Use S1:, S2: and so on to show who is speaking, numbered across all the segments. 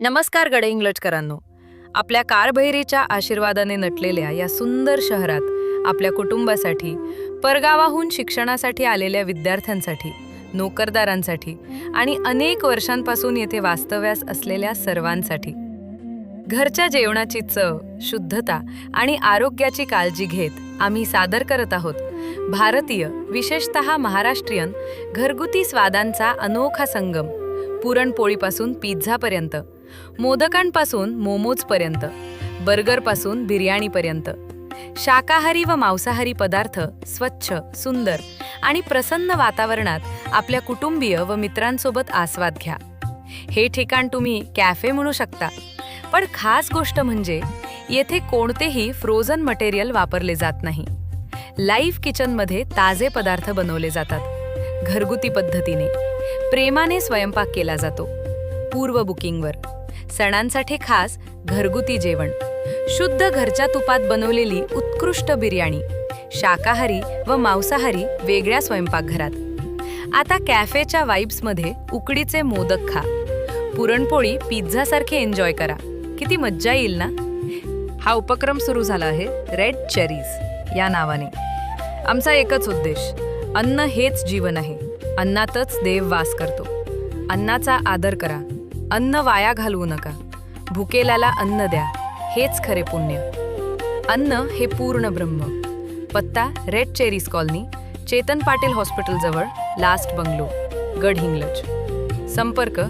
S1: नमस्कार गडे इंग्लजकरांनो. आपल्या कारभैरीच्या आशीर्वादाने नटलेल्या या सुंदर शहरात आपल्या कुटुंबासाठी परगावाहून शिक्षणासाठी आलेल्या विद्यार्थ्यांसाठी नोकरदारांसाठी आणि अनेक वर्षांपासून येथे वास्तव्यास असलेल्या सर्वांसाठी. घरच्या जेवणाची चव शुद्धता आणि आरोग्याची काळजी घेत आम्ही सादर करत आहोत भारतीय विशेषतः महाराष्ट्रीयन घरगुती स्वादांचा अनोखा संगम पुरणपोळीपासून पिझ्झापर्यंत. मोदकांपासून मोमोजपर्यंत बर्गरपासून बिर्याणीपर्यंत. शाकाहारी व मांसाहारी पदार्थ स्वच्छ सुंदर आणि प्रसन्न वातावरणात आपल्या कुटुंबीय व मित्रांसोबत आस्वाद घ्या. हे ठिकाण तुम्ही कॅफे म्हणू शकता. पण खास गोष्ट म्हणजे येथे कोणतेही फ्रोझन मटेरियल वापरले जात नाही. लाईव्ह किचनमध्ये ताजे पदार्थ बनवले जातात. घरगुती पद्धतीने. प्रेमाने स्वयंपाक केला जातो. पूर्व बुकिंगवर. सणांसाठी खास घरगुती जेवण. शुद्ध घरच्या तुपात बनवलेली उत्कृष्ट बिर्याणी. शाकाहारी व मांसाहारी वेगळ्या स्वयंपाकघरात. आता कॅफेच्या वाईब्समध्ये उकडीचे मोदक खा. पुरणपोळी पिझ्झासारखे एन्जॉय करा. किती मज्जा येईल ना? हा उपक्रम सुरू झाला आहे रेड चेरीज या नावाने. आमचा एकच उद्देश अन्न हेच जीवन आहे. अन्नातच देव वास करतो. अन्नाचा आदर करा. अन्न वाया घालवू नका. भुकेल्याला अन्न द्या. हेच खरे पुण्य. अन्न हे पूर्ण ब्रह्म. पत्ता red cherries colony Chetan Patil हॉस्पिटलजवळ last bungalow Gadhinglaj संपर्क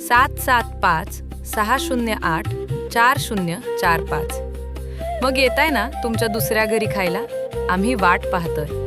S1: सात सात पाच सहा शून्य आठ चार शून्य चार पाच. मग येताय ना तुमच्या दुसऱ्या घरी खायला? आम्ही वाट पाहतोय.